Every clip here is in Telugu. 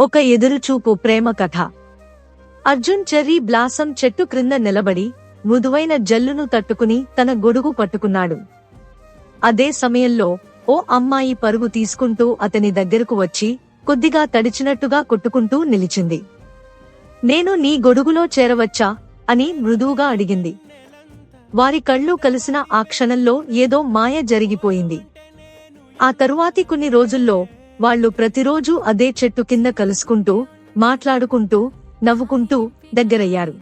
ఒక ఎదురుచూపు ప్రేమ కథ. అర్జున్ చెర్రీ బ్లాసం చెట్టు క్రింద నిలబడి మృదువైన జల్లును తట్టుకుని తన గొడుగు పట్టుకున్నాడు. అదే సమయంలో ఓ అమ్మాయి పరుగు తీసుకుంటూ అతని దగ్గరకు వచ్చి కొద్దిగా తడిచినట్టుగా కొట్టుకుంటూ నిలిచింది. నేను నీ గొడుగులో చేరవచ్చా? అని మృదువుగా అడిగింది. వారి కళ్ళు కలిసిన ఆ క్షణంలో ఏదో మాయ జరిగిపోయింది. ఆ తరువాతి కొన్ని రోజుల్లో వాళ్ళు ప్రతిరోజూ అదే చెట్టు కింద కలుసుకుంటూ మాట్లాడుకుంటూ నవ్వుకుంటూ దగ్గరయ్యారు.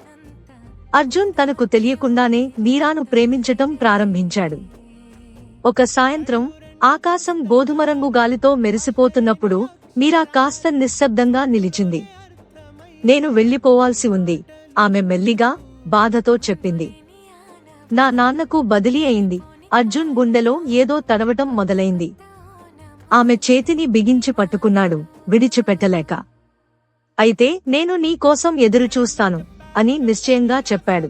అర్జున్ తనకు తెలియకుండానే మీరాను ప్రేమించటం ప్రారంభించాడు. ఒక సాయంత్రం ఆకాశం గోధుమ రంగు గాలితో మెరిసిపోతున్నప్పుడు మీరా కాస్త నిశ్శబ్దంగా నిలిచింది. నేను వెళ్ళిపోవాల్సి ఉంది ఆమె మెల్లిగా బాధతో చెప్పింది. నా నాన్నకు బదిలీ అయింది అర్జున్ గుండెలో ఏదో తడవటం మొదలైంది. ఆమె చేతిని బిగించి పట్టుకున్నాడు విడిచిపెట్టలేక. అయితే నేను నీ కోసం ఎదురు చూస్తాను అని నిశ్చయంగా చెప్పాడు.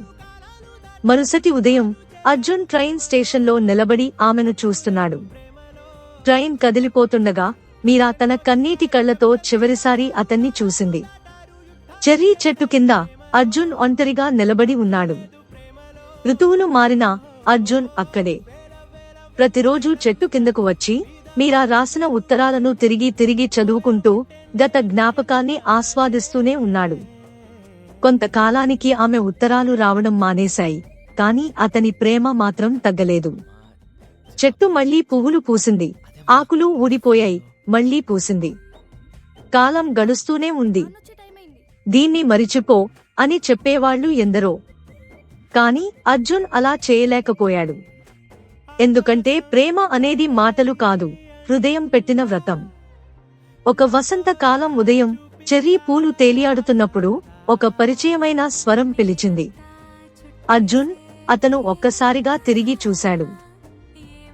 మరుసటి ఉదయం అర్జున్ ట్రైన్ స్టేషన్లో నిలబడి ఆమెను చూస్తున్నాడు. ట్రైన్ కదిలిపోతుండగా మీరా తన కన్నీటి కళ్ళతో చివరిసారి అతన్ని చూసింది. చెర్రీ చెట్టు కింద అర్జున్ ఒంటరిగా నిలబడి ఉన్నాడు. ఋతువులు మారినా అర్జున్ అక్కడే. ప్రతిరోజు చెట్టు కిందకు వచ్చి మీరా రాసిన ఉత్తరాలను తిరిగి తిరిగి చదువుకుంటూ గత జ్ఞాపకాన్ని ఆస్వాదిస్తూనే ఉన్నాడు. కొంతకాలానికి ఆమె ఉత్తరాలు రావడం మానేశాయి కానీ అతని ప్రేమ మాత్రం తగ్గలేదు. చెట్టు మళ్ళీ పువ్వులు పూసింది ఆకులు ఊడిపోయాయి మళ్ళీ పూసింది. కాలం గడుస్తూనే ఉంది. దీన్ని మరిచిపో అని చెప్పేవాళ్ళు ఎందరో. కాని అర్జున్ అలా చేయలేకపోయాడు. ఎందుకంటే ప్రేమ అనేది మాటలు కాదు. హృదయం పెట్టిన వ్రతం. ఒక వసంత కాలం ఉదయం చెర్రీ పూలు తేలియాడుతున్నప్పుడు ఒక పరిచయమైన స్వరం పిలిచింది. అర్జున్ అతను ఒక్కసారిగా తిరిగి చూశాడు.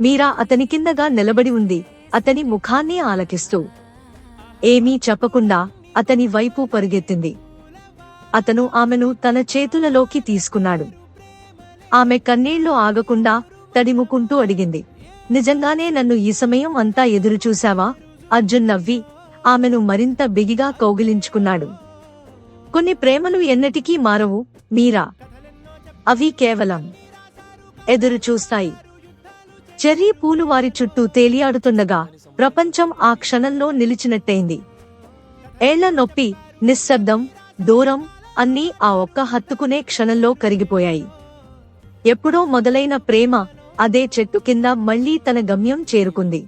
మీరా అతని కిందగా నిలబడి ఉంది అతని ముఖాన్ని ఆలకిస్తూ. ఏమీ చెప్పకుండా అతని వైపు పరుగెత్తింది. అతను ఆమెను తన చేతులలోకి తీసుకున్నాడు. ఆమె కన్నీళ్ళు ఆగకుండా తడిముకుంటూ అడిగింది. నిజంగానే నన్ను ఈ సమయం అంతా ఎదురుచూశావా? అర్జున్ నవ్వి ఆమెను మరింత బిగిగా కౌగిలించుకున్నాడు. కొన్ని ప్రేమలు ఎన్నటికీ మారవు మీరా? అవి కేవలం ఎదురు చూస్తాయి చెర్రీ పూలు వారి చుట్టూ తేలియాడుతుండగా ప్రపంచం ఆ క్షణంలో నిలిచినట్టయింది. ఏళ్ళ నొప్పి నిశ్శబ్దం దూరం అన్నీ ఆ ఒక్క హత్తుకునే క్షణంలో కరిగిపోయాయి. ఎప్పుడో మొదలైన ప్రేమ అదే చెట్టు కింద మళ్ళీ తన గమ్యం చేరుకుంది.